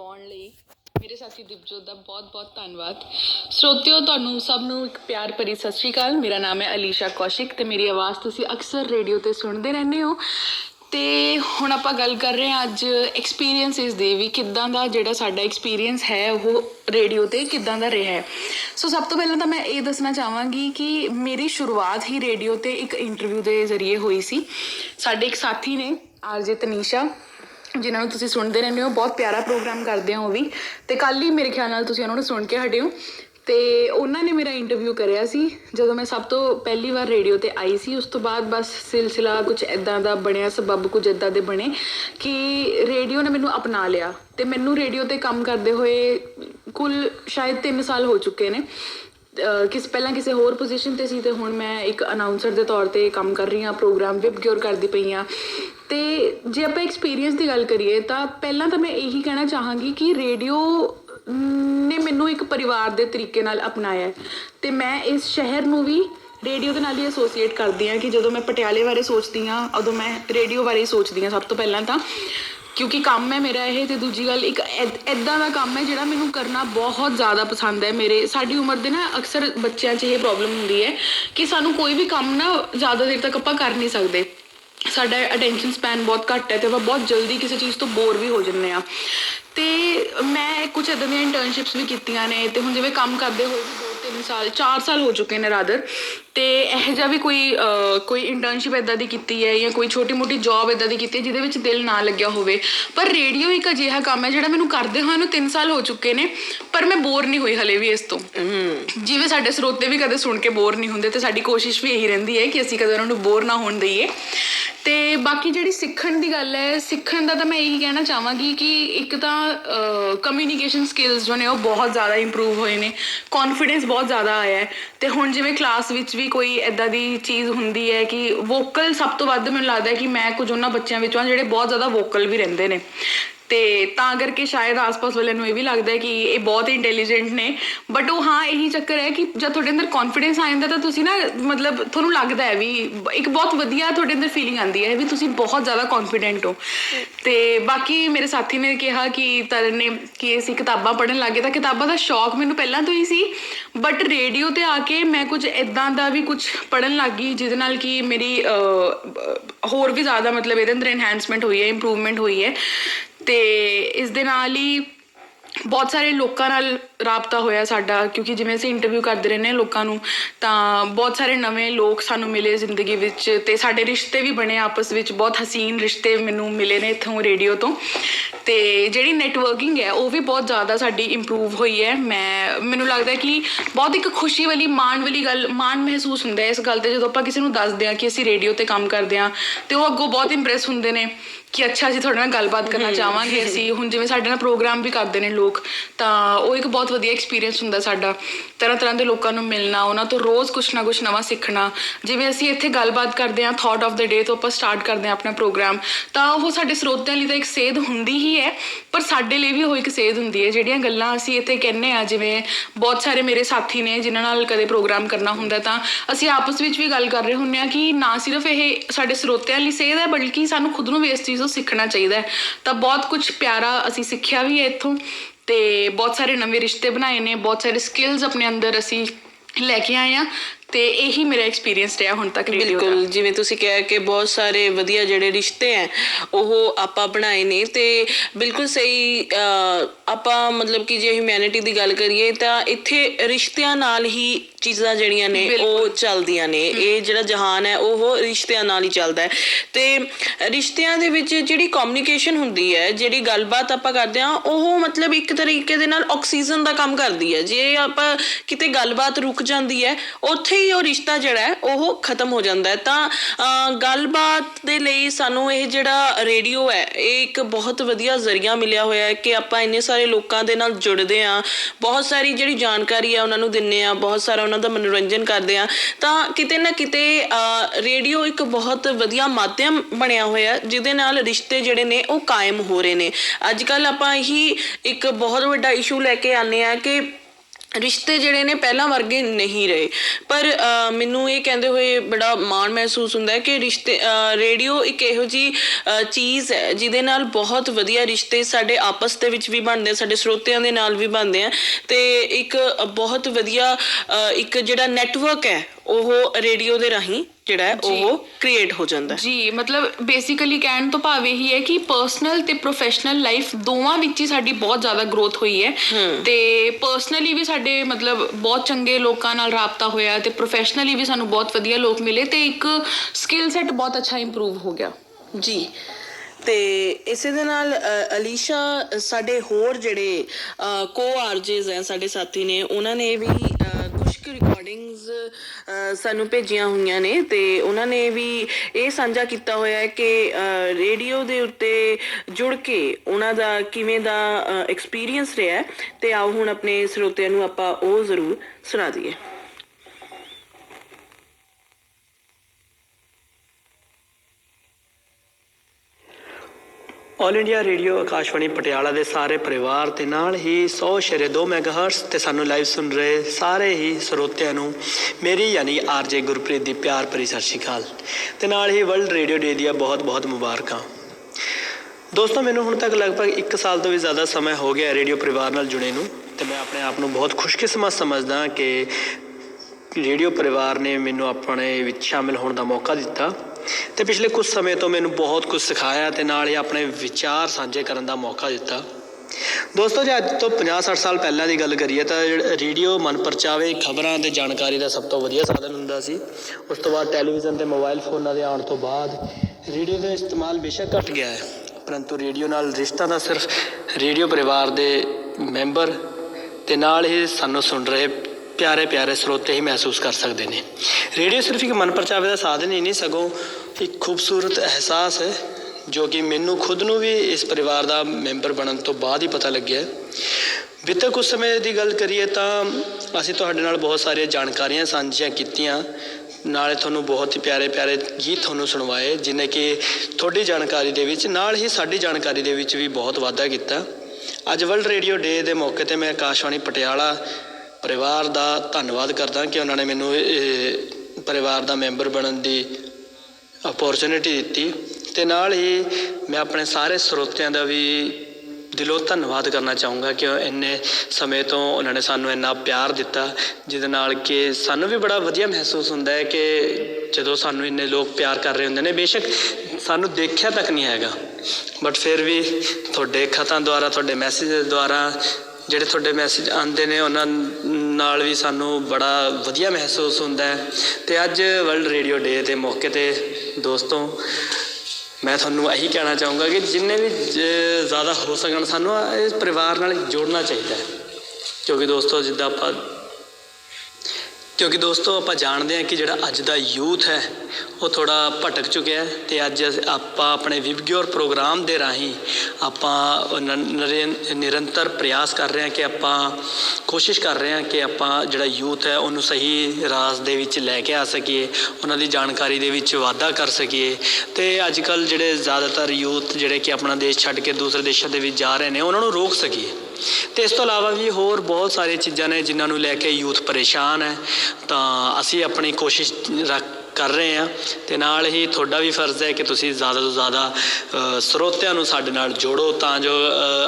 ਕਰਵਾਉਣ ਲਈ। ਮੇਰੇ ਸਾਥੀ ਦੀਪਜੋਤ ਦਾ ਬਹੁਤ-ਬਹੁਤ ਧੰਨਵਾਦ। ਸਰੋਤਿਓ, ਤੁਹਾਨੂੰ ਸਭ ਨੂੰ ਇੱਕ ਪਿਆਰ ਭਰੀ ਸਤਿ ਸ਼੍ਰੀ ਅਕਾਲ। ਮੇਰਾ ਨਾਮ ਹੈ ਅਲੀਸ਼ਾ ਕੌਸ਼ਿਕ ਤੇ ਮੇਰੀ ਆਵਾਜ਼ ਤੁਸੀਂ ਅਕਸਰ ਰੇਡੀਓ ਤੇ ਸੁਣਦੇ ਰਹਿੰਦੇ ਹੋ। ਤੇ ਹੁਣ ਆਪਾਂ ਗੱਲ ਕਰ ਰਹੇ ਹਾਂ ਅੱਜ ਐਕਸਪੀਰੀਐਂਸਿਸ ਦੀ ਵੀ, ਕਿੱਦਾਂ ਦਾ ਜਿਹੜਾ ਸਾਡਾ ਐਕਸਪੀਰੀਅੰਸ ਹੈ, ਉਹ ਰੇਡੀਓ ਤੇ ਕਿੱਦਾਂ ਦਾ ਰਿਹਾ ਹੈ। ਸੋ ਸਭ ਤੋਂ ਪਹਿਲਾਂ ਤਾਂ ਮੈਂ ਇਹ ਦੱਸਣਾ ਚਾਹਾਂਗੀ ਕਿ ਮੇਰੀ ਸ਼ੁਰੂਆਤ ਹੀ ਰੇਡੀਓ ਤੇ ਇੱਕ ਇੰਟਰਵਿਊ ਦੇ ਜ਼ਰੀਏ ਹੋਈ ਸੀ। ਸਾਡੇ ਇੱਕ ਸਾਥੀ ਨੇ, ਆਰਜੇ ਤਨੀਸ਼ਾ। ਜਿਨ੍ਹਾਂ ਨੂੰ ਤੁਸੀਂ ਸੁਣਦੇ ਰਹਿੰਦੇ ਹੋ, ਬਹੁਤ ਪਿਆਰਾ ਪ੍ਰੋਗਰਾਮ ਕਰਦੇ ਹੋ ਉਹ ਵੀ। ਤੇ ਕੱਲ ਹੀ ਮੇਰੇ ਖਿਆਲ ਨਾਲ ਤੁਸੀਂ ਉਹਨਾਂ ਨੂੰ ਸੁਣ ਕੇ ਹਟੇ ਹੋ ਤੇ ਉਹਨਾਂ ਨੇ ਮੇਰਾ ਇੰਟਰਵਿਊ ਕਰਿਆ ਸੀ, ਜਦੋਂ ਮੈਂ ਸਭ ਤੋਂ ਪਹਿਲੀ ਵਾਰ ਰੇਡੀਓ ਤੇ ਆਈ ਸੀ, ਉਸ ਤੋਂ ਬਾਅਦ ਬਸ ਸਿਲਸਿਲਾ ਕੁਝ ਐਦਾਂ ਦਾ ਬਣਿਆ, ਸਬਬ ਕੁਝ ਐਦਾਂ ਦੇ ਬਣੇ ਕਿ ਰੇਡੀਓ ਨੇ ਮੈਨੂੰ ਅਪਣਾ ਲਿਆ। ਤੇ ਮੈਨੂੰ ਰੇਡੀਓ ਤੇ ਕੰਮ ਕਰਦੇ ਹੋਏ ਕੁੱਲ ਸ਼ਾਇਦ 3 ਸਾਲ ਹੋ ਚੁੱਕੇ ਨੇ। ਕਿਸ ਪਹਿਲਾਂ ਕਿਸੇ ਹੋਰ ਪੋਜੀਸ਼ਨ ਤੇ ਸੀ ਤੇ ਹੁਣ ਮੈਂ ਇੱਕ ਅਨਾਉਂਸਰ ਦੇ ਤੌਰ ਤੇ ਕੰਮ ਕਰ ਰਹੀ ਹਾਂ ਪ੍ਰੋਗਰਾਮ ਵਿਪ ਕਿਉਰ ਕਰਦੀ ਪਈ ਹਾਂ। ਤੇ ਜੇ ਆਪਾਂ ਐਕਸਪੀਰੀਅੰਸ ਦੀ ਗੱਲ ਕਰੀਏ, ਤਾਂ ਪਹਿਲਾਂ ਤਾਂ ਮੈਂ ਇਹੀ ਕਹਿਣਾ ਚਾਹਾਂਗੀ ਕਿ ਰੇਡੀਓ ਨੇ ਮੈਨੂੰ ਇੱਕ ਪਰਿਵਾਰ ਦੇ ਤਰੀਕੇ ਨਾਲ ਅਪਣਾਇਆ ਹੈ। ਤੇ ਮੈਂ ਇਸ ਸ਼ਹਿਰ ਨੂੰ ਵੀ ਰੇਡੀਓ ਦੇ ਨਾਲ ਹੀ ਐਸੋਸੀਏਟ ਕਰਦੀ ਹਾਂ ਕਿ ਜਦੋਂ ਮੈਂ ਪਟਿਆਲੇ ਬਾਰੇ ਸੋਚਦੀ ਹਾਂ, ਉਦੋਂ ਮੈਂ ਰੇਡੀਓ ਬਾਰੇ ਸੋਚਦੀ ਹਾਂ ਸਭ ਤੋਂ ਪਹਿਲਾਂ ਤਾਂ। ਕਿਉਂਕਿ ਕੰਮ ਹੈ ਮੇਰਾ ਇਹ ਤੇ ਦੂਜੀ ਗੱਲ ਇੱਕ ਐਦਾਂ ਦਾ ਕੰਮ ਹੈ ਜਿਹੜਾ ਮੈਨੂੰ ਕਰਨਾ ਬਹੁਤ ਜ਼ਿਆਦਾ ਪਸੰਦ ਹੈ। ਮੇਰੇ, ਸਾਡੀ ਉਮਰ ਦੇ ਨਾ ਅਕਸਰ ਬੱਚਿਆਂ 'ਚ ਇਹ ਪ੍ਰੋਬਲਮ ਹੁੰਦੀ ਹੈ ਕਿ ਸਾਨੂੰ ਕੋਈ ਵੀ ਕੰਮ ਨਾ ਜ਼ਿਆਦਾ ਦੇਰ ਤੱਕ ਆਪਾਂ ਕਰ ਨਹੀਂ ਸਕਦੇ। ਸਾਡਾ ਅਟੈਂਸ਼ਨ ਸਪੈਨ ਬਹੁਤ ਘੱਟ ਹੈ ਤੇ ਆਪਾਂ ਬਹੁਤ ਜਲਦੀ ਕਿਸੇ ਚੀਜ਼ ਤੋਂ ਬੋਰ ਵੀ ਹੋ ਜੰਨੇ ਆ ਤੇ ਮੈਂ ਕੁਝ ਇਦਾਂ ਦੀਆਂ ਇੰਟਰਨਸ਼ਿਪਸ ਵੀ ਕੀਤੀਆਂ ਨੇ ਤੇ ਹੁਣ ਜਿਵੇਂ ਕੰਮ ਕਰਦੇ ਹੋਏ ਵੀ 2-3 ਸਾਲ 4 ਸਾਲ ਹੋ ਚੁੱਕੇ ਨੇ ਰਾਦਰ ਤੇ ਇਹ ਜਿਹਾ ਵੀ ਕੋਈ ਕੋਈ ਇੰਟਰਨਸ਼ਿਪ ਇਦਾਂ ਦੀ ਕੀਤੀ ਹੈ ਜਾਂ ਕੋਈ ਛੋਟੀ-ਮੋਟੀ ਜੌਬ ਇਦਾਂ ਦੀ ਕੀਤੀ ਹੈ ਜਿਹਦੇ ਵਿੱਚ ਦਿਲ ਨਾ ਲੱਗਿਆ ਹੋਵੇ। ਪਰ ਰੇਡੀਓ ਇੱਕ ਅਜਿਹਾ ਕੰਮ ਹੈ ਜਿਹੜਾ ਮੈਨੂੰ ਕਰਦੇ ਹੋਏ ਨੂੰ 3 ਸਾਲ ਹੋ ਚੁੱਕੇ ਨੇ ਪਰ ਮੈਂ ਬੋਰ ਨਹੀਂ ਹੋਈ ਹਲੇ ਵੀ ਇਸ ਤੋਂ। ਜਿਵੇਂ ਸਾਡੇ ਸਰੋਤੇ ਵੀ ਕਦੇ ਸੁਣ ਕੇ ਬੋਰ ਨਹੀਂ ਹੁੰਦੇ ਤੇ ਸਾਡੀ ਕੋਸ਼ਿਸ਼ ਵੀ ਇਹੀ ਰਹਿੰਦੀ ਹੈ ਕਿ ਅਸੀਂ ਕਦੇ ਉਹਨਾਂ ਨੂੰ ਬੋਰ ਨਾ ਹੋਣ ਦਈਏ। ਤੇ ਬਾਕੀ ਜਿਹੜੀ ਸਿੱਖਣ ਦੀ ਗੱਲ ਹੈ, ਸਿੱਖਣ ਦਾ ਤਾਂ ਮੈਂ ਇਹੀ ਕਹਿਣਾ ਚਾਹਾਂਗੀ ਕਿ ਇੱਕ ਤਾਂ ਕਮਿਊਨੀਕੇਸ਼ਨ ਸਕਿੱਲਸ ਜੋ ਨੇ ਉਹ ਬਹੁਤ ਜ਼ਿਆਦਾ ਇੰਪਰੂਵ ਹੋਏ ਨੇ ਕੌਨਫੀਡੈਂਸ ਬਹੁਤ ਜ਼ਿਆਦਾ ਆਇਆ ਹੈ। ਤੇ ਹੁਣ ਜਿਵੇਂ ਕਲਾਸ ਵਿੱਚ ਵੀ ਕੋਈ ਐਦਾਂ ਦੀ ਚੀਜ਼ ਹੁੰਦੀ ਹੈ ਕਿ ਵੋਕਲ ਸਭ ਤੋਂ ਵੱਧ ਮੈਨੂੰ ਲੱਗਦਾ ਹੈ ਕਿ ਮੈਂ ਕੁਝ ਉਹਨਾਂ ਬੱਚਿਆਂ ਵਿੱਚੋਂ ਹਾਂ ਜਿਹੜੇ ਬਹੁਤ ਜ਼ਿਆਦਾ ਵੋਕਲ ਵੀ ਰਹਿੰਦੇ ਨੇ। ਤੇ ਤਾਂ ਕਰਕੇ ਸ਼ਾਇਦ ਆਸ-ਪਾਸ ਵਾਲਿਆਂ ਨੂੰ ਇਹ ਵੀ ਲੱਗਦਾ ਹੈ ਕਿ ਇਹ ਬਹੁਤ ਇੰਟੈਲੀਜੈਂਟ ਨੇ। ਬਟ ਉਹ ਹਾਂ, ਇਹੀ ਚੱਕਰ ਹੈ ਕਿ ਜਦ ਤੁਹਾਡੇ ਅੰਦਰ ਕੌਨਫੀਡੈਂਸ ਆ ਜਾਂਦਾ ਤਾਂ ਤੁਸੀਂ ਨਾ ਮਤਲਬ ਤੁਹਾਨੂੰ ਲੱਗਦਾ ਹੈ ਵੀ ਇੱਕ ਬਹੁਤ ਵਧੀਆ ਤੁਹਾਡੇ ਅੰਦਰ ਫੀਲਿੰਗ ਆਉਂਦੀ ਹੈ ਵੀ ਤੁਸੀਂ ਬਹੁਤ ਜ਼ਿਆਦਾ ਕੌਨਫੀਡੈਂਟ ਹੋ। ਤੇ ਬਾਕੀ ਮੇਰੇ ਸਾਥੀ ਨੇ ਕਿਹਾ ਕਿ ਤਰਨ ਨੇ ਕਿ ਅਸੀਂ ਕਿਤਾਬਾਂ ਪੜ੍ਹਨ ਲੱਗੇ ਤਾਂ ਕਿਤਾਬਾਂ ਦਾ ਸ਼ੌਕ ਮੈਨੂੰ ਪਹਿਲਾਂ ਤੋਂ ਹੀ ਸੀ। ਬਟ ਰੇਡੀਓ ਤੇ ਆ ਕੇ ਮੈਂ ਕੁਝ ਇਦਾਂ ਦਾ ਵੀ ਕੁਝ ਪੜ੍ਹਨ ਲੱਗੀ ਜਿਹਦੇ ਨਾਲ ਕਿ ਮੇਰੀ ਹੋਰ ਵੀ ਜ਼ਿਆਦਾ ਮਤਲਬ ਇਹਦੇ ਅੰਦਰ ਐਨਹਾਂਸਮੈਂਟ ਹੋਈ ਹੈ ਇੰਪਰੂਵਮੈਂਟ ਹੋਈ ਹੈ। ਅਤੇ ਇਸ ਦੇ ਨਾਲ ਹੀ ਬਹੁਤ ਸਾਰੇ ਲੋਕਾਂ ਨਾਲ ਰਾਬਤਾ ਹੋਇਆ ਸਾਡਾ ਕਿਉਂਕਿ ਜਿਵੇਂ ਅਸੀਂ ਇੰਟਰਵਿਊ ਕਰਦੇ ਰਹਿੰਦੇ ਹਾਂ ਲੋਕਾਂ ਨੂੰ ਤਾਂ ਬਹੁਤ ਸਾਰੇ ਨਵੇਂ ਲੋਕ ਸਾਨੂੰ ਮਿਲੇ ਜ਼ਿੰਦਗੀ ਵਿੱਚ ਤੇ ਸਾਡੇ ਰਿਸ਼ਤੇ ਵੀ ਬਣੇ ਆਪਸ ਵਿੱਚ ਬਹੁਤ ਹਸੀਨ ਰਿਸ਼ਤੇ ਮੈਨੂੰ ਮਿਲੇ ਨੇ ਇੱਥੋਂ ਰੇਡੀਓ ਤੋਂ। ਤੇ ਜਿਹੜੀ ਨੈਟਵਰਕਿੰਗ ਹੈ ਉਹ ਵੀ ਬਹੁਤ ਜ਼ਿਆਦਾ ਸਾਡੀ ਇੰਪਰੂਵ ਹੋਈ ਹੈ। ਮੈਂ ਮੈਨੂੰ ਲੱਗਦਾ ਕਿ ਬਹੁਤ ਇੱਕ ਖੁਸ਼ੀ ਵਾਲੀ ਮਾਣ ਵਾਲੀ ਗੱਲ ਮਾਣ ਮਹਿਸੂਸ ਹੁੰਦਾ ਹੈ ਇਸ ਗੱਲ ਤੇ ਜਦੋਂ ਆਪਾਂ ਕਿਸੇ ਨੂੰ ਦੱਸਦੇ ਹਾਂ ਕਿ ਅਸੀਂ ਰੇਡੀਓ ਤੇ ਕੰਮ ਕਰਦੇ ਹਾਂ ਤੇ ਉਹ ਅੱਗੋਂ ਬਹੁਤ ਇੰਪ੍ਰੈਸ ਹੁੰਦੇ ਨੇ ਕਿ ਅੱਛਾ ਅਸੀਂ ਤੁਹਾਡੇ ਨਾਲ ਗੱਲਬਾਤ ਕਰਨਾ ਚਾਹਾਂਗੇ ਅਸੀਂ। ਹੁਣ ਜਿਵੇਂ ਸਾਡੇ ਨਾਲ ਪ੍ਰੋਗਰਾਮ ਵੀ ਕਰਦੇ ਨੇ ਲੋਕ ਤਾਂ ਉਹ ਇੱਕ ਬਹੁਤ ਵਧੀਆ ਐਕਸਪੀਰੀਅੰਸ ਹੁੰਦਾ ਸਾਡਾ। ਤਰ੍ਹਾਂ ਤਰ੍ਹਾਂ ਦੇ ਲੋਕਾਂ ਨੂੰ ਮਿਲਣਾ, ਉਹਨਾਂ ਤੋਂ ਰੋਜ਼ ਕੁਛ ਨਾ ਕੁਛ ਨਵਾਂ ਸਿੱਖਣਾ। ਜਿਵੇਂ ਅਸੀਂ ਇੱਥੇ ਗੱਲਬਾਤ ਕਰਦੇ ਹਾਂ ਥਾਟ ਆਫ ਦ ਡੇ ਤੋਂ ਆਪਾਂ ਸਟਾਰਟ ਕਰਦੇ ਹਾਂ ਆਪਣਾ ਪ੍ਰੋਗਰਾਮ ਤਾਂ ਉਹ ਸਾਡੇ ਸਰੋਤਿਆਂ ਲਈ ਤਾਂ ਇੱਕ ਸੇਧ ਹੁੰਦੀ ਹੀ ਹੈ, ਪਰ ਸਾਡੇ ਲਈ ਵੀ ਉਹ ਇੱਕ ਸੇਧ ਹੁੰਦੀ ਹੈ। ਜਿਹੜੀਆਂ ਗੱਲਾਂ ਅਸੀਂ ਇੱਥੇ ਕਹਿੰਨੇ ਆ ਜਿਵੇਂ ਬਹੁਤ ਸਾਰੇ ਮੇਰੇ ਸਾਥੀ ਨੇ, ਜਿਨ੍ਹਾਂ ਨਾਲ ਕਦੇ ਪ੍ਰੋਗਰਾਮ ਕਰਨਾ ਹੁੰਦਾ ਤਾਂ ਅਸੀਂ ਆਪਸ ਵਿੱਚ ਵੀ ਗੱਲ ਕਰ ਰਹੇ ਹੁੰਨੇ ਆ ਕਿ ਨਾ ਸਿਰਫ ਇਹ ਸਾਡੇ ਸਰੋਤਿਆਂ ਲਈ ਸੇਧ ਹੈ, ਬਲਕਿ ਸਾਨੂੰ ਖੁਦ ਨੂੰ ਵੀ ਇਸ ਚੀਜ਼ ਤੋਂ ਸਿੱਖਣਾ ਚਾਹੀਦਾ ਹੈ। ਤਾਂ ਬਹੁਤ ਕੁਝ ਪਿਆਰਾ ਅਸੀਂ ਸਿੱਖਿਆ ਵੀ ਹੈ ਇੱਥੋਂ। ਤੇ ਬਹੁਤ ਸਾਰੇ ਨਵੇਂ ਰਿਸ਼ਤੇ ਬਣਾਏ ਨੇ, ਬਹੁਤ ਸਾਰੇ ਸਕਿੱਲਸ ਆਪਣੇ ਅੰਦਰ ਅਸੀਂ ਲੈ ਕੇ ਆਏ ਆ ਤੇ ਇਹੀ ਮੇਰਾ ਐਕਸਪੀਰੀਅੰਸ ਰਿਹਾ ਹੁਣ ਤੱਕ ਰੇਡੀਓ ਦਾ। ਬਿਲਕੁਲ ਜਿਵੇਂ ਤੁਸੀਂ ਕਿਹਾ ਕਿ ਬਹੁਤ ਸਾਰੇ ਵਧੀਆ ਜਿਹੜੇ ਰਿਸ਼ਤੇ ਹੈ ਉਹ ਆਪਾਂ ਬਣਾਏ ਨੇ ਤੇ ਬਿਲਕੁਲ ਸਹੀ ਆਪਾਂ ਮਤਲਬ ਕਿ ਜੇ ਹਿਊਮੈਨਿਟੀ ਦੀ ਗੱਲ ਕਰੀਏ ਤਾਂ ਇੱਥੇ ਰਿਸ਼ਤਿਆਂ ਨਾਲ ਹੀ ਚੀਜ਼ਾਂ ਜਿਹੜੀਆਂ ਨੇ ਉਹ ਚੱਲਦੀਆਂ ਨੇ। ਇਹ ਜਿਹੜਾ ਜਹਾਨ ਹੈ ਉਹ ਰਿਸ਼ਤਿਆਂ ਨਾਲ ਹੀ ਚੱਲਦਾ ਹੈ। ਤੇ ਰਿਸ਼ਤਿਆਂ ਦੇ ਵਿੱਚ ਜਿਹੜੀ ਕਮਿਊਨੀਕੇਸ਼ਨ ਹੁੰਦੀ ਹੈ ਜਿਹੜੀ ਗੱਲਬਾਤ ਆਪਾਂ ਕਰਦੇ ਹਾਂ ਉਹ ਮਤਲਬ ਇੱਕ ਤਰੀਕੇ ਦੇ ਨਾਲ ਆਕਸੀਜਨ ਦਾ ਕੰਮ ਕਰਦੀ ਹੈ। ਜੇ ਆਪਾਂ ਕਿਤੇ ਗੱਲਬਾਤ ਰੁਕ ਜਾਂਦੀ ਹੈ ਉੱਥੇ ਹੀ ਉਹ ਰਿਸ਼ਤਾ ਜਿਹੜਾ ਹੈ, ਉਹ ਖਤਮ ਹੋ ਜਾਂਦਾ ਹੈ। ਤਾਂ ਗੱਲਬਾਤ ਦੇ ਲਈ ਸਾਨੂੰ ਇਹ ਜਿਹੜਾ ਰੇਡੀਓ ਹੈ, ਇਹ ਇੱਕ ਬਹੁਤ ਵਧੀਆ ਜ਼ਰੀਆ ਮਿਲਿਆ ਹੋਇਆ ਹੈ ਕਿ ਆਪਾਂ ਇੰਨੇ ਸਾਰੇ ਲੋਕਾਂ ਦੇ ਨਾਲ ਜੁੜਦੇ ਆ ਬਹੁਤ ਸਾਰੀ ਜਿਹੜੀ ਜਾਣਕਾਰੀ ਹੈ, ਉਹਨਾਂ ਨੂੰ ਦਿੰਨੇ ਆ ਬਹੁਤ ਸਾਰਾ ਉਹਨਾਂ ਦਾ ਮਨੋਰੰਜਨ ਕਰਦੇ ਆ ਤਾਂ ਕਿਤੇ ਨਾ ਕਿਤੇ ਰੇਡੀਓ ਇੱਕ ਬਹੁਤ ਵਧੀਆ ਮਾਧਿਅਮ ਬਣਿਆ ਹੋਇਆ ਜਿਹਦੇ ਨਾਲ ਰਿਸ਼ਤੇ ਜਿਹੜੇ ਨੇ, ਉਹ ਕਾਇਮ ਹੋ ਰਹੇ ਨੇ। ਅੱਜ ਕੱਲ ਆਪਾਂ ਇਹੀ ਇੱਕ ਬਹੁਤ ਵੱਡਾ ਇਸ਼ੂ ਲੈ ਕੇ ਆਨੇ ਆ ਕਿ ਰਿਸ਼ਤੇ ਜਿਹੜੇ ਨੇ ਪਹਿਲਾਂ ਵਰਗੇ ਨਹੀਂ ਰਹੇ। ਪਰ ਮੈਨੂੰ ਇਹ ਕਹਿੰਦੇ ਹੋਏ ਬੜਾ ਮਾਣ ਮਹਿਸੂਸ ਹੁੰਦਾ ਹੈ ਕਿ ਰਿਸ਼ਤੇ ਰੇਡੀਓ ਇੱਕ ਇਹੋ ਜੀ ਚੀਜ਼ ਹੈ ਜਿਹਦੇ ਨਾਲ ਬਹੁਤ ਵਧੀਆ ਰਿਸ਼ਤੇ ਸਾਡੇ ਆਪਸ ਦੇ ਵਿੱਚ ਵੀ ਬਣਦੇ ਸਾਡੇ ਸਰੋਤਿਆਂ ਦੇ ਨਾਲ ਵੀ ਬਣਦੇ ਆ। ਤੇ ਇੱਕ ਬਹੁਤ ਵਧੀਆ ਇੱਕ ਜਿਹੜਾ ਨੈਟਵਰਕ ਹੈ, ਉਹ ਰੇਡੀਓ ਦੇ ਰਾਹੀਂ ਜਿਹੜਾ ਹੈ ਉਹ ਕ੍ਰੀਏਟ ਹੋ ਜਾਂਦਾ ਹੈ। ਜੀ ਮਤਲਬ ਬੇਸਿਕਲੀ ਕਹਿਣ ਤੋਂ ਭਾਵ ਇਹੀ ਹੈ ਕਿ ਪਰਸਨਲ ਤੇ ਪ੍ਰੋਫੈਸ਼ਨਲ ਲਾਈਫ ਦੋਵਾਂ ਵਿੱਚ ਹੀ ਸਾਡੀ ਬਹੁਤ ਜ਼ਿਆਦਾ ਗਰੋਥ ਹੋਈ ਹੈ। ਤੇ ਪਰਸਨਲੀ ਵੀ ਸਾਡੇ ਮਤਲਬ ਬਹੁਤ ਚੰਗੇ ਲੋਕਾਂ ਨਾਲ ਰਾਬਤਾ ਹੋਇਆ ਤੇ ਪ੍ਰੋਫੈਸ਼ਨਲੀ ਵੀ ਸਾਨੂੰ ਬਹੁਤ ਵਧੀਆ ਲੋਕ ਮਿਲੇ ਤੇ ਇੱਕ ਸਕਿੱਲ ਸੈਟ ਬਹੁਤ ਅੱਛਾ ਇੰਪਰੂਵ ਹੋ ਗਿਆ। ਜੀ। ਤੇ ਇਸੇ ਦੇ ਨਾਲ ਅਲੀਸ਼ਾ ਸਾਡੇ ਹੋਰ ਜਿਹੜੇ ਕੋ ਆਰਜੇਸ ਹੈ ਸਾਡੇ ਸਾਥੀ ਨੇ ਉਹਨਾਂ ਨੇ ਵੀ ਰਿਕਾਰਡਿੰਗਸ ਸਾਨੂੰ ਭੇਜੀਆਂ ਹੋਈਆਂ ਨੇ ਤੇ ਉਹਨਾਂ ਨੇ ਵੀ ਇਹ ਸਾਂਝਾ ਕੀਤਾ ਹੋਇਆ ਹੈ ਕਿ ਰੇਡੀਓ ਦੇ ਉੱਤੇ ਜੁੜ ਕੇ ਉਹਨਾਂ ਦਾ ਕਿਵੇਂ ਦਾ ਐਕਸਪੀਰੀਅੰਸ ਰਿਹਾ ਤੇ ਆਓ ਹੁਣ ਆਪਣੇ ਸਰੋਤਿਆਂ ਨੂੰ ਆਪਾਂ ਉਹ ਜ਼ਰੂਰ ਸੁਣਾ ਦਈਏ। All India Radio Akashvani Patiala ਦੇ ਸਾਰੇ ਪਰਿਵਾਰ ਤੇ ਨਾਲ ਹੀ 100.2 ਮੈਗਾਹਰਟਜ਼ ਤੇ ਸਾਨੂੰ ਲਾਈਵ ਸੁਣ ਰਹੇ ਸਾਰੇ ਹੀ ਸਰੋਤਿਆਂ ਨੂੰ। ਮੇਰੀ ਯਾਨੀ ਆਰਜੇ ਗੁਰਪ੍ਰੀਤ ਦੀ ਪਿਆਰ ਭਰੀ ਸਤਿ ਸ਼੍ਰੀ ਅਕਾਲ। ਤੇ ਨਾਲ ਹੀ ਵਰਲਡ ਰੇਡੀਓ ਡੇ ਦੀਆਂ ਬਹੁਤ-ਬਹੁਤ ਮੁਬਾਰਕਾਂ। ਦੋਸਤੋ, ਮੈਨੂੰ ਹੁਣ ਤੱਕ ਲਗਭਗ 1 ਸਾਲ ਤੋਂ ਵੀ ਜ਼ਿਆਦਾ ਸਮਾਂ ਹੋ ਗਿਆ ਰੇਡੀਓ ਪਰਿਵਾਰ ਨਾਲ ਜੁੜੇ ਨੂੰ। ਤੇ ਮੈਂ ਆਪਣੇ ਆਪ ਨੂੰ ਬਹੁਤ ਖੁਸ਼ਕਿਸਮਤ ਸਮਝਦਾ ਕਿ ਰੇਡੀਓ ਪਰਿਵਾਰ ਨੇ ਮੈਨੂੰ ਆਪਣੇ ਵਿੱਚ ਸ਼ਾਮਿਲ ਹੋਣ ਦਾ ਮੌਕਾ ਦਿੱਤਾ। ਤੇ ਪਿਛਲੇ ਕੁਝ ਸਮੇਂ ਤੋਂ ਮੈਨੂੰ ਬਹੁਤ ਕੁਝ ਸਿਖਾਇਆ ਤੇ ਨਾਲ ਹੀ ਆਪਣੇ ਵਿਚਾਰ ਸਾਂਝੇ ਕਰਨ ਦਾ ਮੌਕਾ ਦਿੱਤਾ। ਦੋਸਤੋ, ਜੇ ਅੱਜ ਤੋਂ 50-60 ਸਾਲ ਪਹਿਲਾਂ ਦੀ ਗੱਲ ਕਰੀਏ ਤਾਂ ਰੇਡੀਓ ਮਨਪਰਚਾਵੇ ਖਬਰਾਂ ਤੇ ਜਾਣਕਾਰੀ ਦਾ ਸਭ ਤੋਂ ਵਧੀਆ ਸਾਧਨ ਹੁੰਦਾ ਸੀ। ਉਸ ਤੋਂ ਬਾਅਦ ਟੈਲੀਵਿਜ਼ਨ ਤੇ ਮੋਬਾਈਲ ਫੋਨਾਂ ਦੇ ਆਉਣ ਤੋਂ ਬਾਅਦ ਰੇਡੀਓ ਦਾ ਇਸਤੇਮਾਲ ਬੇਸ਼ੱਕ ਘਟ ਗਿਆ ਹੈ। ਪਰੰਤੂ ਰੇਡੀਓ ਨਾਲ ਰਿਸ਼ਤਾ ਤਾਂ ਸਿਰਫ ਰੇਡੀਓ ਪਰਿਵਾਰ ਦੇ ਮੈਂਬਰ ਤੇ ਨਾਲ ਹੀ ਸਾਨੂੰ ਸੁਣ ਰਹੇ ਪਿਆਰੇ ਪਿਆਰੇ ਸਰੋਤੇ ਹੀ ਮਹਿਸੂਸ ਕਰ ਸਕਦੇ ਨੇ। ਰੇਡੀਓ ਸਿਰਫ ਇੱਕ ਮਨਪਰਚਾਵੇ ਦਾ ਸਾਧਨ ਹੀ ਨਹੀਂ, ਸਗੋਂ ਇੱਕ ਖੂਬਸੂਰਤ ਅਹਿਸਾਸ ਹੈ, ਜੋ ਕਿ ਮੈਨੂੰ ਖੁਦ ਨੂੰ ਵੀ ਇਸ ਪਰਿਵਾਰ ਦਾ ਮੈਂਬਰ ਬਣਨ ਤੋਂ ਬਾਅਦ ਹੀ ਪਤਾ ਲੱਗਿਆ। ਬੀਤੇ ਕੁਝ ਸਮੇਂ ਦੀ ਗੱਲ ਕਰੀਏ ਤਾਂ ਅਸੀਂ ਤੁਹਾਡੇ ਨਾਲ ਬਹੁਤ ਸਾਰੀਆਂ ਜਾਣਕਾਰੀਆਂ ਸਾਂਝੀਆਂ ਕੀਤੀਆਂ। ਨਾਲੇ ਤੁਹਾਨੂੰ ਬਹੁਤ ਹੀ ਪਿਆਰੇ ਪਿਆਰੇ ਗੀਤ ਤੁਹਾਨੂੰ ਸੁਣਵਾਏ, ਜਿਨੇ ਕਿ ਤੁਹਾਡੀ ਜਾਣਕਾਰੀ ਦੇ ਵਿੱਚ, ਨਾਲ ਹੀ ਸਾਡੀ ਜਾਣਕਾਰੀ ਦੇ ਵਿੱਚ ਵੀ ਬਹੁਤ ਵਾਧਾ ਕੀਤਾ। ਅੱਜ ਵਰਲਡ ਰੇਡੀਓ ਡੇ ਦੇ ਮੌਕੇ ਤੇ ਮੈਂ ਆਕਾਸ਼ਵਾਣੀ ਪਟਿਆਲਾ ਪਰਿਵਾਰ ਦਾ ਧੰਨਵਾਦ ਕਰਦਾ ਕਿ ਉਹਨਾਂ ਨੇ ਮੈਨੂੰ ਇਹ ਪਰਿਵਾਰ ਦਾ ਮੈਂਬਰ ਬਣਨ ਦੀ ਅਪੋਰਚੁਨਿਟੀ ਦਿੱਤੀ। ਤੇ ਨਾਲ ਹੀ ਮੈਂ ਆਪਣੇ ਸਾਰੇ ਸਰੋਤਿਆਂ ਦਾ ਵੀ ਦਿਲੋਂ ਧੰਨਵਾਦ ਕਰਨਾ ਚਾਹੂੰਗਾ ਕਿ ਇੰਨੇ ਸਮੇਂ ਤੋਂ ਉਹਨਾਂ ਨੇ ਸਾਨੂੰ ਇੰਨਾ ਪਿਆਰ ਦਿੱਤਾ, ਜਿਹਦੇ ਨਾਲ ਕਿ ਸਾਨੂੰ ਵੀ ਬੜਾ ਵਧੀਆ ਮਹਿਸੂਸ ਹੁੰਦਾ ਹੈ ਕਿ ਜਦੋਂ ਸਾਨੂੰ ਇੰਨੇ ਲੋਕ ਪਿਆਰ ਕਰ ਰਹੇ ਹੁੰਦੇ ਨੇ, ਬੇਸ਼ੱਕ ਸਾਨੂੰ ਦੇਖਿਆ ਤੱਕ ਨਹੀਂ ਹੈਗਾ। ਬਟ ਫਿਰ ਵੀ ਤੁਹਾਡੇ ਖਤਾਂ ਦੁਆਰਾ, ਤੁਹਾਡੇ ਮੈਸੇਜ ਦੁਆਰਾ ਜਿਹੜੇ ਤੁਹਾਡੇ ਮੈਸੇਜ ਆਉਂਦੇ ਨੇ, ਉਹਨਾਂ ਨਾਲ ਵੀ ਸਾਨੂੰ ਬੜਾ ਵਧੀਆ ਮਹਿਸੂਸ ਹੁੰਦਾ ਹੈ। ਤੇ ਅੱਜ ਵਰਲਡ ਰੇਡੀਓ ਡੇ ਦੇ ਮੌਕੇ ਤੇ ਦੋਸਤੋ, ਮੈਂ ਤੁਹਾਨੂੰ ਇਹੀ ਕਹਿਣਾ ਚਾਹੂੰਗਾ ਕਿ ਜਿੰਨੇ ਵੀ ਜ- ਜ਼ਿਆਦਾ ਹੋ ਸਕਣ, ਸਾਨੂੰ ਇਸ ਪਰਿਵਾਰ ਨਾਲ ਜੋੜਨਾ ਚਾਹੀਦਾ ਹੈ। ਕਿਉਂਕਿ ਦੋਸਤੋ, ਜਿੱਦਾਂ ਆਪਾਂ ਕਿਉਂਕਿ ਦੋਸਤੋ, ਆਪਾਂ ਜਾਣਦੇ ਹਾਂ ਕਿ ਜਿਹੜਾ ਅੱਜ ਦਾ ਯੂਥ ਹੈ, ਉਹ ਥੋੜਾ ਭਟਕ ਚੁੱਕਿਆ ਹੈ ਤੇ ਅੱਜ ਆਪਾਂ ਆਪਣੇ ਵਿਵਗਿਓਰ ਪ੍ਰੋਗਰਾਮ ਦੇ ਰਾਹੀਂ ਆਪਾਂ ਨ- ਨਰੇ- ਨਿਰੰਤਰ ਪ੍ਰਯਾਸ ਕਰ ਰਹੇ ਹਾਂ ਕਿ ਆਪਾਂ ਕੋਸ਼ਿਸ਼ ਕਰ ਰਹੇ ਹਾਂ ਕਿ ਆਪਾਂ ਜਿਹੜਾ ਯੂਥ ਹੈ, ਉਹਨੂੰ ਸਹੀ ਰਾਸ ਦੇ ਵਿੱਚ ਲੈ ਕੇ ਆ ਸਕੀਏ, ਉਹਨਾਂ ਦੀ ਜਾਣਕਾਰੀ ਦੇ ਵਿੱਚ ਵਾਧਾ ਕਰ ਸਕੀਏ। ਤੇ ਅੱਜ ਕੱਲ ਜਿਹੜੇ ਜ਼ਿਆਦਾਤਰ ਯੂਥ ਜਿਹੜੇ ਕਿ ਆਪਣਾ ਦੇਸ਼ ਛੱਡ ਕੇ ਦੂਸਰੇ ਦੇਸ਼ਾਂ ਦੇ ਵਿੱਚ ਜਾ ਰਹੇ ਨੇ, ਉਹਨਾਂ ਨੂੰ ਰੋਕ ਸਕੀਏ। ਤੇ ਇਸ ਤੋਂ ਇਲਾਵਾ ਵੀ ਹੋਰ ਬਹੁਤ ਸਾਰੀਆਂ ਚੀਜ਼ਾਂ ਨੇ ਜਿਨ੍ਹਾਂ ਨੂੰ ਲੈ ਕੇ ਯੂਥ ਪਰੇਸ਼ਾਨ ਹੈ। ਤਾਂ ਅਸੀਂ ਆਪਣੀ ਕੋਸ਼ਿਸ਼ ਰੱਖ ਕਰ ਰਹੇ ਹਾਂ ਤੇ ਨਾਲ ਹੀ ਤੁਹਾਡਾ ਵੀ ਫਰਜ਼ ਹੈ ਕਿ ਤੁਸੀਂ ਜ਼ਿਆਦਾ ਤੋਂ ਜ਼ਿਆਦਾ ਸਰੋਤਿਆਂ ਨੂੰ ਸਾਡੇ ਨਾਲ ਜੋੜੋ ਤਾਂ ਜੋ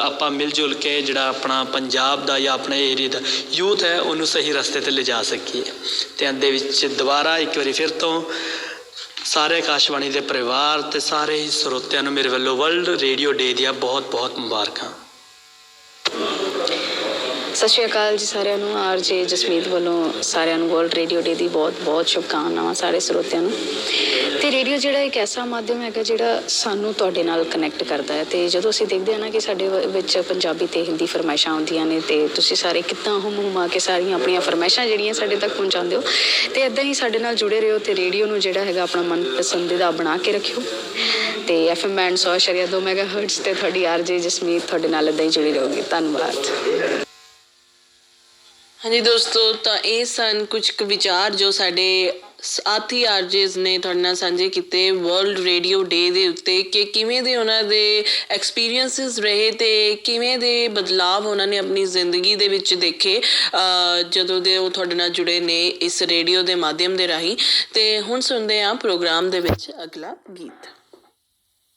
ਆਪਾਂ ਮਿਲ ਜੁਲ ਕੇ ਜਿਹੜਾ ਆਪਣਾ ਪੰਜਾਬ ਦਾ ਜਾਂ ਆਪਣੇ ਏਰੀਆ ਦਾ ਯੂਥ ਹੈ, ਉਹਨੂੰ ਸਹੀ ਰਸਤੇ ਤੇ ਲਿਜਾ ਸਕੀਏ। ਤੇ ਅੰਦੇ ਵਿੱਚ ਦੁਬਾਰਾ ਇੱਕ ਵਾਰੀ ਫਿਰ ਤੋਂ ਸਾਰੇ ਆਕਾਸ਼ਵਾਣੀ ਦੇ ਪਰਿਵਾਰ ਤੇ ਸਾਰੇ ਹੀ ਸਰੋਤਿਆਂ ਨੂੰ ਮੇਰੇ ਵੱਲੋਂ ਵਰਲਡ ਰੇਡੀਓ ਡੇ ਦੀਆਂ ਬਹੁਤ ਬਹੁਤ ਮੁਬਾਰਕਾਂ। ਸਤਿ ਸ਼੍ਰੀ ਅਕਾਲ ਜੀ ਸਾਰਿਆਂ ਨੂੰ, ਆਰਜੇ ਜਸਮੀਤ ਵੱਲੋਂ ਸਾਰਿਆਂ ਨੂੰ ਵਰਲਡ ਰੇਡੀਓ ਡੇ ਦੀ ਬਹੁਤ-ਬਹੁਤ ਸ਼ੁਭਕਾਮਨਾਵਾਂ ਸਾਰੇ ਸਰੋਤਿਆਂ ਨੂੰ। ਤੇ ਰੇਡੀਓ ਜਿਹੜਾ ਇੱਕ ਐਸਾ ਮਾਧਿਅਮ ਹੈਗਾ ਜਿਹੜਾ ਸਾਨੂੰ ਤੁਹਾਡੇ ਨਾਲ ਕਨੈਕਟ ਕਰਦਾ ਹੈ ਤੇ ਜਦੋਂ ਅਸੀਂ ਦੇਖਦੇ ਹਾਂ ਨਾ ਕਿ ਸਾਡੇ ਵ- ਵਿੱਚ ਪੰਜਾਬੀ ਤੇ ਹਿੰਦੀ ਫਰਮਾਇਸ਼ਾਂ ਆਉਂਦੀਆਂ ਨੇ ਤੇ ਤੁਸੀਂ ਸਾਰੇ ਕਿੱਦਾਂ ਹੁਮ ਹੁਮਾ ਕੇ ਸਾਰੀਆਂ ਆਪਣੀਆਂ ਫਰਮਾਇਸ਼ਾਂ ਜਿਹੜੀਆਂ ਸਾਡੇ ਤੱਕ ਪਹੁੰਚਾਉਂਦੇ ਹੋ, ਤੇ ਇਦਾਂ ਹੀ ਸਾਡੇ ਨਾਲ ਜੁੜੇ ਰਹੋ ਤੇ ਰੇਡੀਓ ਨੂੰ ਜਿਹੜਾ ਹੈਗਾ ਆਪਣਾ ਮਨਪਸੰਦੀਦਾ ਬਣਾ ਕੇ ਰੱਖਿਓ। ਤੇ ਐਫਐਮ ਬੈਂਡ 100.2 ਮੈਗਾਹਰਟਜ਼ ਤੇ ਤੁਹਾਡੀ ਆਰਜੇ ਜਸਮੀਤ ਤੁਹਾਡੇ ਨਾਲ ਇਦਾਂ ਹੀ ਜੁੜੀ ਰਹੋਗੀ। ਧੰਨਵਾਦ। ਹਾਂਜੀ ਦੋਸਤੋ, ਤਾਂ ਇਹ ਸਨ ਕੁਝ ਕੁ ਵਿਚਾਰ ਜੋ ਸਾਡੇ ਸਾਥੀ ਆਰਜੇਸ ਨੇ ਤੁਹਾਡੇ ਨਾਲ ਸਾਂਝੇ ਕੀਤੇ ਵਰਲਡ ਰੇਡੀਓ ਡੇ ਦੇ ਉੱਤੇ ਕਿ ਕਿਵੇਂ ਦੇ ਉਹਨਾਂ ਦੇ ਐਕਸਪੀਰੀਐਂਸਸ ਰਹੇ ਤੇ ਕਿਵੇਂ ਦੇ ਬਦਲਾਵ ਉਹਨਾਂ ਨੇ ਆਪਣੀ ਜ਼ਿੰਦਗੀ ਦੇ ਵਿੱਚ ਦੇਖੇ ਜਦੋਂ ਦੇ ਉਹ ਤੁਹਾਡੇ ਨਾਲ ਜੁੜੇ ਨੇ ਇਸ ਰੇਡੀਓ ਦੇ ਮਾਧਿਅਮ ਦੇ ਰਾਹੀਂ। ਤੇ ਹੁਣ ਸੁਣਦੇ ਹਾਂ ਪ੍ਰੋਗਰਾਮ ਦੇ ਵਿੱਚ ਅਗਲਾ ਗੀਤ।